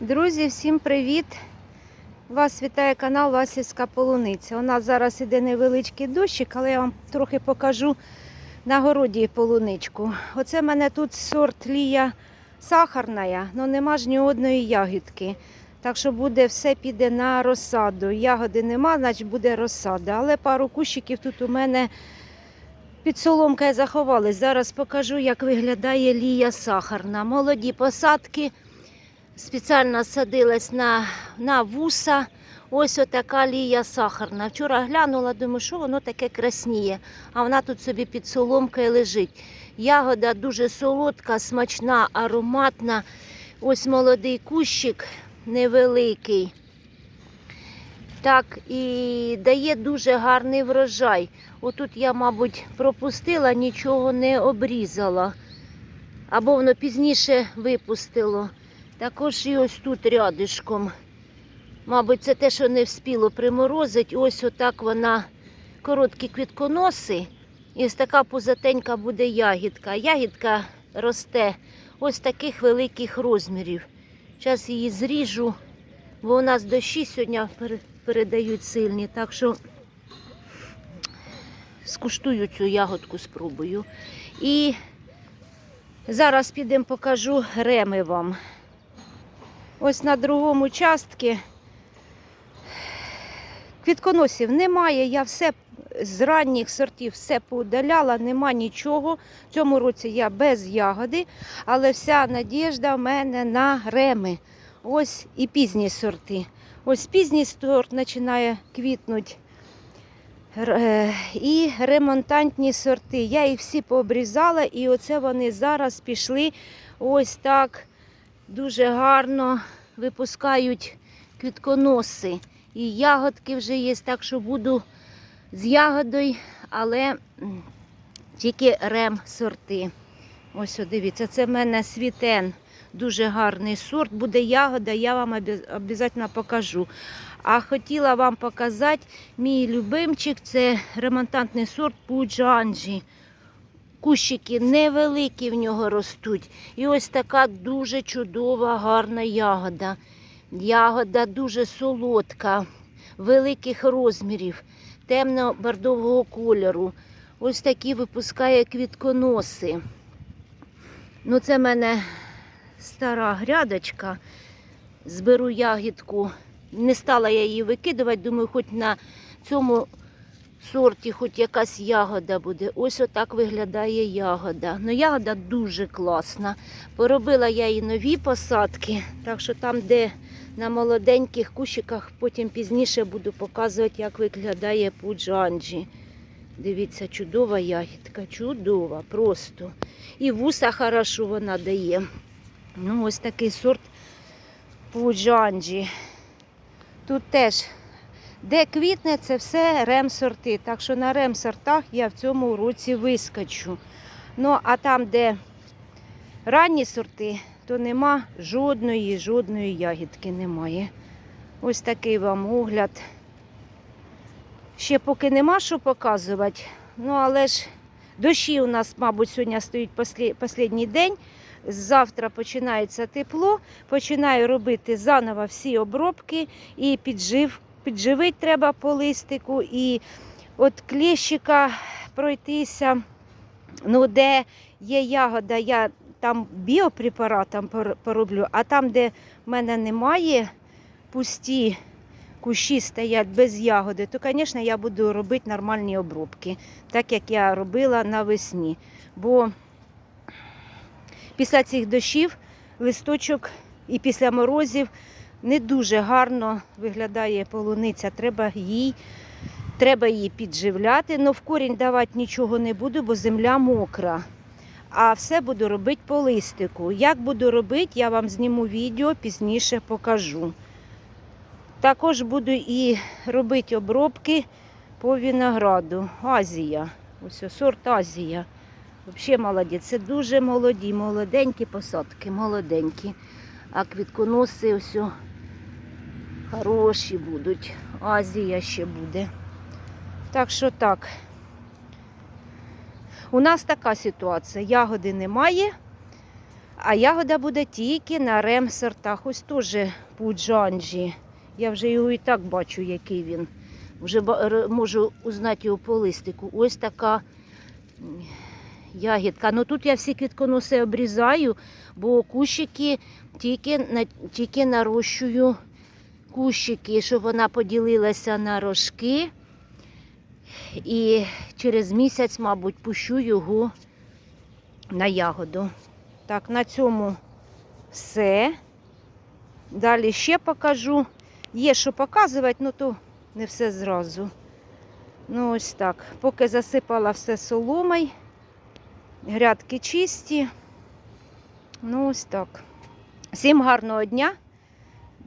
Друзі, всім привіт! Вас вітає канал Васівська Полуниця. У нас зараз іде невеличкий дощик, але я вам трохи покажу на городі полуничку. Оце в мене тут сорт лія сахарна, але нема ж ні одної ягідки. Так що буде все піде на розсаду. Ягоди нема, значить буде розсада. Але пару кущиків тут у мене під соломкою заховались. Зараз покажу, як виглядає лія сахарна. Молоді посадки. Спеціально садилась на, на вуса. Ось отака лія сахарна. Вчора глянула, думаю, що воно таке красніє. А вона тут собі під соломкою лежить. Ягода дуже солодка, смачна, ароматна. Ось молодий кущик невеликий. Так, і дає дуже гарний врожай. Отут я, мабуть, пропустила, нічого не обрізала. Або воно пізніше випустило. Також і ось тут рядишком. Мабуть, це те, що не вспіло приморозить. Ось отак вона короткі квітконоси. І ось така пузатенька буде ягідка. Ягідка росте ось таких великих розмірів. Зараз її зріжу, бо у нас дощі сьогодні передають сильні. Так що скуштую цю ягодку, спробую. І зараз підемо покажу реми вам. Ось на другому частці квітконосів немає. Я все з ранніх сортів все поудаляла, нема нічого. В цьому році я без ягоди, але вся надіжда в мене на реми. Ось і пізні сорти. Ось пізній сорт починає квітнути. Е, І ремонтантні сорти. Я їх всі пообрізала, і оце вони зараз пішли ось так дуже гарно випускають квітконоси. І ягодки вже є, так що буду з ягодою, але тільки рем сорти. Ось, дивіться, це в мене світен. Дуже гарний сорт. Буде ягода, я вам обов'язково покажу. А хотіла вам показати мій любимчик це ремонтантний сорт Пуджанджі. Кущики невеликі в нього ростуть. І ось така дуже чудова, гарна ягода. Ягода дуже солодка, великих розмірів, темно-бордового кольору. Ось такі випускає квітконоси. Ну, це в мене стара грядочка. Зберу ягідку. Не стала я її викидувати, думаю, хоч на цьому сорті хоч якась ягода буде. Ось отак виглядає ягода. Ну, ягода дуже класна. Поробила я і нові посадки, так що там, де на молоденьких кущиках, потім пізніше буду показувати, як виглядає пуджанджі. Дивіться, чудова ягідка, чудова, просто. І вуса хорошо вона дає. Ну, ось такий сорт пуджанджі. Тут теж де квітне, це все ремсорти. Так що на ремсортах я в цьому році вискочу. Ну, а там, де ранні сорти, то нема жодної, жодної ягідки немає. Ось такий вам огляд. Ще поки нема що показувати. Ну, але ж дощі у нас, мабуть, сьогодні стоїть останній день. Завтра починається тепло, починаю робити заново всі обробки і піджив, підживити треба по листику, і от кліщика пройтися. Ну, де є ягода, я там біопрепаратом пороблю, а там, де в мене немає пусті кущі стоять без ягоди, то, звісно, я буду робити нормальні обробки, так як я робила навесні. Бо після цих дощів листочок і після морозів не дуже гарно виглядає полуниця. Треба їй, треба її підживляти, але в корінь давати нічого не буду, бо земля мокра. А все буду робити по листику. Як буду робити, я вам зніму відео, пізніше покажу. Також буду і робити обробки по винограду. Азія. Ось сорт Азія. Взагалі молодець. Це дуже молоді, молоденькі посадки, молоденькі. А квітконоси ось хороші будуть. Азія ще буде. Так що так. У нас така ситуація. Ягоди немає. А ягода буде тільки на рем-сортах. Ось теж пуджанджі. Я вже його і так бачу, який він. Вже можу узнати його по листику. Ось така ягідка. Ну тут я всі квітконоси обрізаю, бо кущики тільки, тільки нарощую кущики, щоб вона поділилася на рожки. І через місяць, мабуть, пущу його на ягоду. Так, на цьому все. Далі ще покажу. Є що показувати, ну то не все зразу. Ну, ось так. Поки засипала все соломою, грядки чисті. Ну, ось так. Всім гарного дня.